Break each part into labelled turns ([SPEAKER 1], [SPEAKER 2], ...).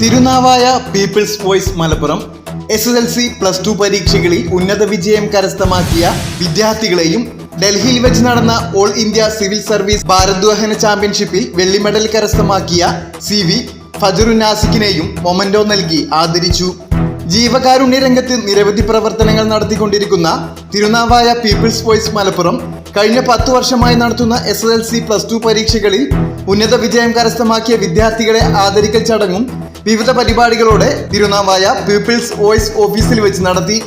[SPEAKER 1] Tirunavaya peoples voice Malappuram S S L C plus two പരീക്ഷകളിൽ ഉന്നത വിജയം കരസ്ഥമാക്കിയ വിദ്യാർത്ഥികളെയും ഡൽഹിയിൽ വെച്ച് നടന്ന ഓൾ ഇന്ത്യ സിവിൽ സർവീസ് ഭാരദ്വാഹന ചാമ്പ്യൻഷിപ്പിൽ വെള്ളി മെഡൽ കരസ്ഥമാക്കിയ സി വി ഫജറു നാസിക്കിനെയും മൊമന്റോ നൽകി ആദരിച്ചു. ജീവകാരുണ്യ രംഗത്ത് നിരവധി പ്രവർത്തനങ്ങൾ നടത്തിക്കൊണ്ടിരിക്കുന്ന തിരുനാവായ പീപ്പിൾസ് വോയിസ് മലപ്പുറം കഴിഞ്ഞ പത്തു വർഷമായി നടത്തുന്ന S S L C plus two പരീക്ഷകളിൽ ഉന്നത വിജയം കരസ്ഥമാക്കിയ വിദ്യാർത്ഥികളെ ആദരിക്കൽ ചടങ്ങും വിവിധ പരിപാടികളോടെ തിരുനാവായ പീപ്പിൾസ് വോയിസ് ഓഫീസിൽ വെച്ച് നടത്തി.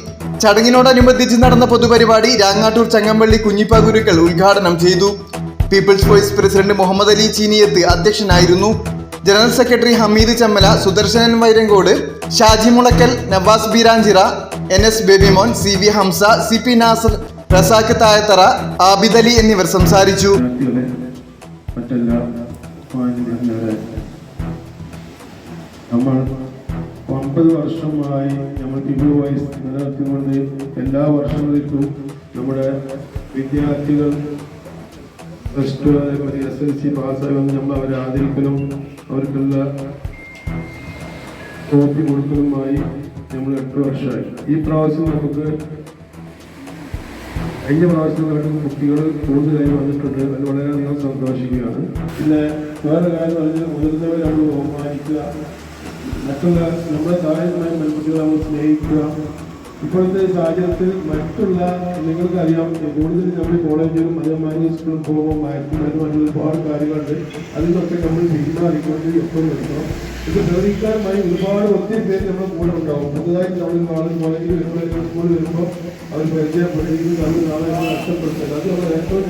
[SPEAKER 1] ചടങ്ങിനോടനുബന്ധിച്ച് നടന്ന പൊതുപരിപാടി രാങ്ങാട്ടൂർ ചങ്ങമ്പള്ളി കുഞ്ഞിപ്പ ഗുരുക്കൾ ഉദ്ഘാടനം ചെയ്തു. Peoples voice president Muhammad Ali Cheeniyath അധ്യക്ഷനായിരുന്നു. General secretary Hameed Chammala Sudarshanan Vairankode Shaji Mulakkal Navas Beeranchira N S Babymon C V Hamza C P Nasar Razak Thayathara Abid Ali എന്നിവർ സംസാരിച്ചു.
[SPEAKER 2] മറ്റെല്ലാ നമ്മൾ ഒമ്പത് വർഷമായി നമ്മൾ പിബിൾ വൈസ് നിലനിർത്തിക്കൊണ്ട് എല്ലാ വർഷങ്ങളിലും നമ്മുടെ വിദ്യാർത്ഥികൾ പ്ലസ് ടു അതേപോലെ എസ് എൽ സി പാസ്സാകുന്ന നമ്മൾ അവരെ ആദരിക്കലും അവർക്കുള്ള കോപ്പി കൊടുക്കലുമായി നമ്മൾ എട്ട് വർഷമായി. ഈ പ്രാവശ്യം നമുക്ക് കഴിഞ്ഞ പ്രാവശ്യം നടക്കുന്ന കുട്ടികൾ കൂടുതലായി വന്നിട്ടുണ്ട്. അത് വളരെയധികം സന്തോഷിക്കുകയാണ്. പിന്നെ വേറെ കാര്യം പറഞ്ഞാൽ മുതിർന്നവരാണ് ബഹുമാനിക്കുക. മറ്റുള്ള നമ്മുടെ താഴെയുമായി പെൺകുട്ടികളെ നമ്മൾ സ്നേഹിക്കുക. ഇപ്പോഴത്തെ സാഹചര്യത്തിൽ മറ്റുള്ള നിങ്ങൾക്കറിയാം കൂടുതൽ നമ്മൾ കോളേജിലും അതേമാതിരി സ്കൂളിൽ പോകുമ്പോൾ മയക്കുമരുന്ന് ഒരുപാട് കാര്യങ്ങളുണ്ട്. അതിനൊക്കെ നമ്മൾ പിന്മാറിക്കൊണ്ട് എപ്പോഴും എടുക്കണം. ഇത് പ്രവചിക്കാരുമായി ഒരുപാട് ഒത്തിരി പേര് നമ്മുടെ കൂടെ ഉണ്ടാവും. പുതുതായിട്ട് നമ്മൾ നാളെ കോളേജിൽ വരുമ്പോൾ സ്കൂളിൽ വരുമ്പോൾ അവർ പരിചയപ്പെട്ടിരിക്കുന്നത് നമ്മൾ നാളെ നഷ്ടപ്പെടുത്തരുത്. അത് നമ്മൾ ഏറ്റവും